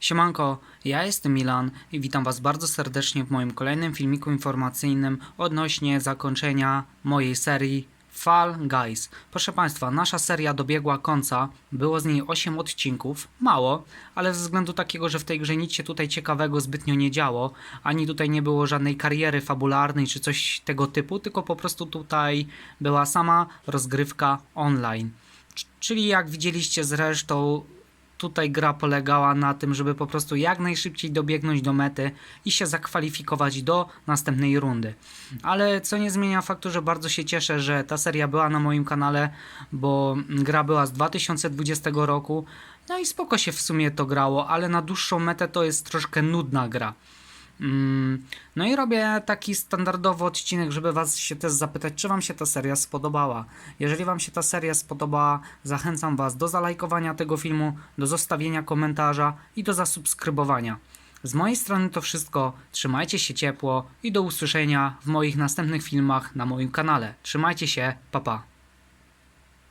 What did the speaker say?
Siemanko, ja jestem Milan i witam Was bardzo serdecznie w moim kolejnym filmiku informacyjnym odnośnie zakończenia mojej serii Fall Guys. Proszę Państwa, nasza seria dobiegła końca, było z niej 8 odcinków, mało, ale ze względu takiego, że w tej grze nic się tutaj ciekawego zbytnio nie działo, ani tutaj nie było żadnej kariery fabularnej czy coś tego typu, tylko po prostu tutaj była sama rozgrywka online. C- Czyli jak widzieliście zresztą, tutaj gra polegała na tym, żeby po prostu jak najszybciej dobiegnąć do mety i się zakwalifikować do następnej rundy. Ale co nie zmienia faktu, że bardzo się cieszę, że ta seria była na moim kanale, bo gra była z 2020 roku. No i spoko się w sumie to grało, ale na dłuższą metę to jest troszkę nudna gra. Mm, No i robię taki standardowy odcinek, żeby Was się też zapytać, czy Wam się ta seria spodobała. Jeżeli Wam się ta seria spodobała, zachęcam Was do zalajkowania tego filmu, do zostawienia komentarza i do zasubskrybowania. Z mojej strony to wszystko. Trzymajcie się ciepło i do usłyszenia w moich następnych filmach na moim kanale. Trzymajcie się, pa pa.